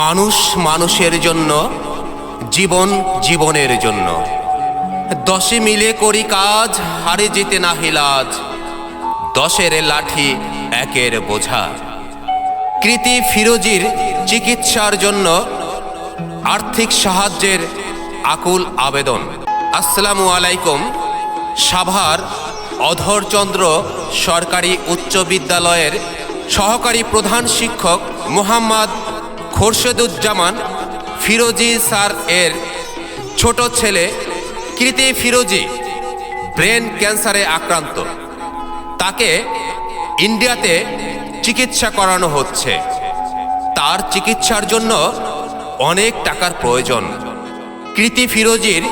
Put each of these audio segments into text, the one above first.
মানুষ মানুষের জন্য, জীবন জীবনের জন্য। দশে মিলে করি কাজ, হারে যেতে না হিলাজ দশের লাঠি একের বোঝা। কৃতি ফিরোজির চিকিৎসার জন্য আর্থিক সাহায্যের আকুল আবেদন। আসসালামু আলাইকুম। সাভার অধরচন্দ্র সরকারি উচ্চ বিদ্যালয়ের সহকারী প্রধান শিক্ষক মোহাম্মদ খোরশেদুজ্জামান ফিরোজি স্যার এর ছোট ছেলে কৃতি ফিরোজি ব্রেন ক্যান্সারে আক্রান্ত। তাকে ইন্ডিয়াতে চিকিৎসা করানো হচ্ছে। তার চিকিৎসার জন্য অনেক টাকার প্রয়োজন। কৃতি ফিরোজির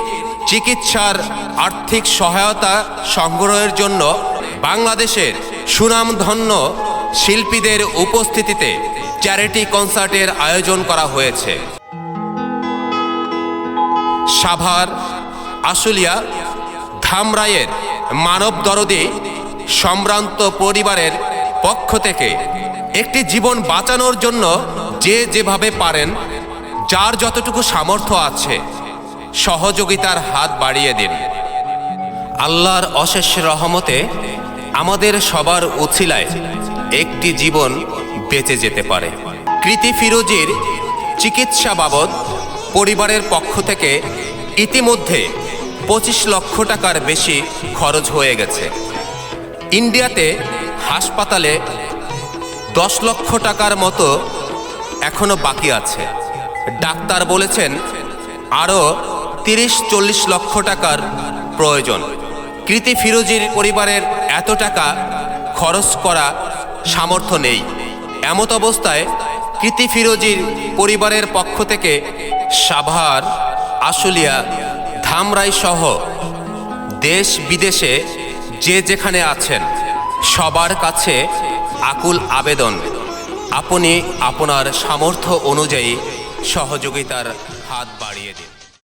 চিকিৎসার আর্থিক সহায়তা সংগ্রহের জন্য বাংলাদেশের সুনামধন্য শিল্পীদের উপস্থিতিতে চ্যারিটি কনসার্টের আয়োজন করা হয়েছে। সাভার, আশুলিয়া ধামরায়ের মানব দরদে সম্ভ্রান্ত পরিবারের পক্ষ থেকে একটি জীবন বাঁচানোর জন্য যে যেভাবে পারেন, যার যতটুকু সামর্থ্য আছে, সহযোগিতার হাত বাড়িয়ে দিন। আল্লাহর অশেষ রহমতে আমাদের সবার উছিলায় একটি জীবন বেঁচে যেতে পারে। কৃতি ফিরোজির চিকিৎসা বাবদ পরিবারের পক্ষ থেকে ইতিমধ্যে পঁচিশ লক্ষ টাকার বেশি খরচ হয়ে গেছে। ইন্ডিয়াতে হাসপাতালে দশ লক্ষ টাকার মতো এখনও বাকি আছে। ডাক্তার বলেছেন আরও তিরিশ চল্লিশ লক্ষ টাকার প্রয়োজন। কৃতি ফিরোজির পরিবারের এত টাকা খরচ করা সামর্থ্য নেই। এমত অবস্থায় কৃতি ফিরোজির পরিবারের পক্ষ থেকে সাভার, আশুলিয়া, ধামরাই সহ দেশ বিদেশে যে যেখানে আছেন, সবার কাছে আকুল আবেদন। আপনি আপনার সামর্থ্য অনুযায়ী সহযোগিতার হাত বাড়িয়ে দিন।